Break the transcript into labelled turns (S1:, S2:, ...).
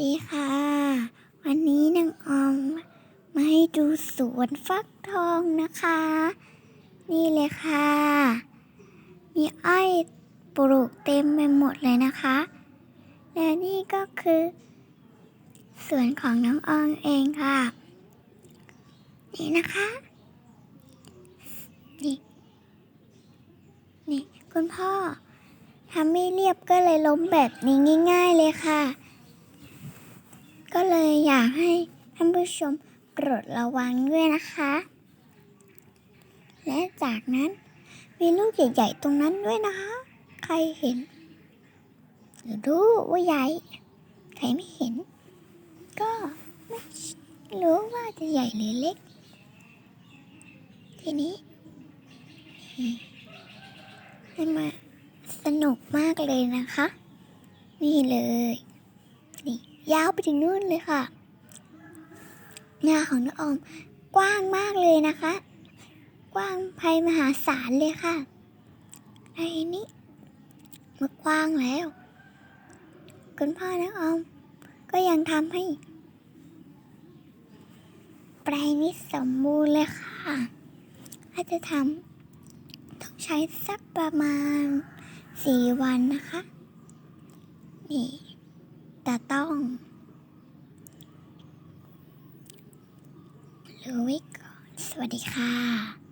S1: ดีค่ะ วันนี้นางออมมาให้ดูสวนฟักทองนะคะ นี่เลยค่ะ มีอ้อยปลูกเต็มไปหมดเลยนะคะ และนี่ก็คือสวนของน้องออมเองค่ะ นี่นะคะนี่นี่คุณพ่อทำไม่เรียบก็เลยล้มแบบนี้ง่าย ๆเลยค่ะ ก็เลยอยากให้ท่านผู้ชมโปรดระวังด้วยนะคะ และจากนั้นมีลูกใหญ่ๆตรงนั้นด้วยนะคะ ใครเห็นหรือรู้ว่าใหญ่ ใครไม่เห็น ก็ไม่รู้ว่าจะใหญ่หรือเล็ก ทีนี้ให้มาสนุกมากเลยนะคะ นี่เลย นี่ ยาวไปถึงนู่นเลยค่ะหน้าของน้องออมกว้างมากเลยนะคะ กว้างภัยมหาศาลเลยค่ะไอ้นี่มื่อกว้างแล้วคุณพ่อน้องออมก็ยังทำให้แปลงนี้สมบูรณ์เลยค่ะถ้าจะทำต้องใช้สักประมาณสี่วันนะคะ นี่ จะต้องรู้ไว้ก่อน สวัสดีค่ะ